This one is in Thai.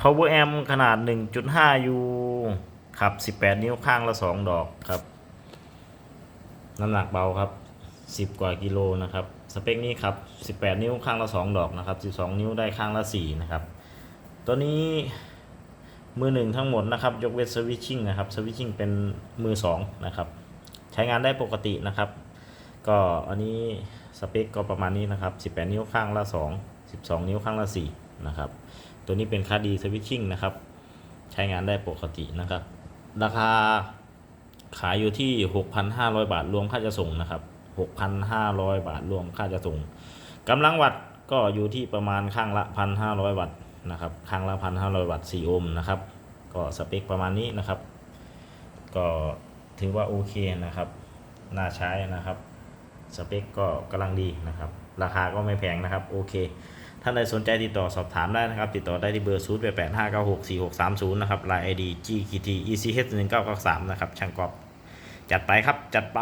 power amp ขนาด 1.5 U ครับ 18 นิ้วข้างละ 2 ดอกครับ น้ำหนักเบาครับ 10 กว่ากิโลนะครับ สเปคนี้ครับ 18 นิ้วข้างละ 2 ดอกนะครับ 12 นิ้วได้ข้างละ 4 นะครับ ตัวนี้มือหนึ่งทั้งหมดนะครับ ยกเว้นสวิตชิ่งนะครับ สวิตชิ่งเป็นมือ2นะครับ ใช้งานได้ปกตินะครับ ก็อันนี้สเปคก็ประมาณนี้นะครับ 18 นิ้วข้างละ 2 12 นิ้วข้างละ 4 นะครับ ตัวนี้เป็นคาดีสวิตชิ่งนะครับ ใช้งานได้ปกตินะครับ ราคาขายอยู่ที่ 6,500 บาทรวมค่าจะส่งนะครับ 6,500 บาทรวมค่าจะส่งกำลังวัตต์ก็อยู่ที่ประมาณข้างละ 1,500 วัตต์นะครับข้างละ 1,500 วัตต์ 4 โอห์มนะครับ ก็สเปคประมาณนี้นะครับ ก็ถือว่าโอเคนะครับ น่าใช้นะครับ สเปคก็กำลังดีนะครับ ราคาก็ไม่แพงนะครับ โอเค ท่านใดสนใจติดต่อสอบถามได้นะครับ ติดต่อได้ที่เบอร์ 0 8 8 5 9 6 4 6 3 0 นะครับลาย ID GKT ECH 1 9 9 3นะครับ ช่างกอบ จัดไปครับ จัดไป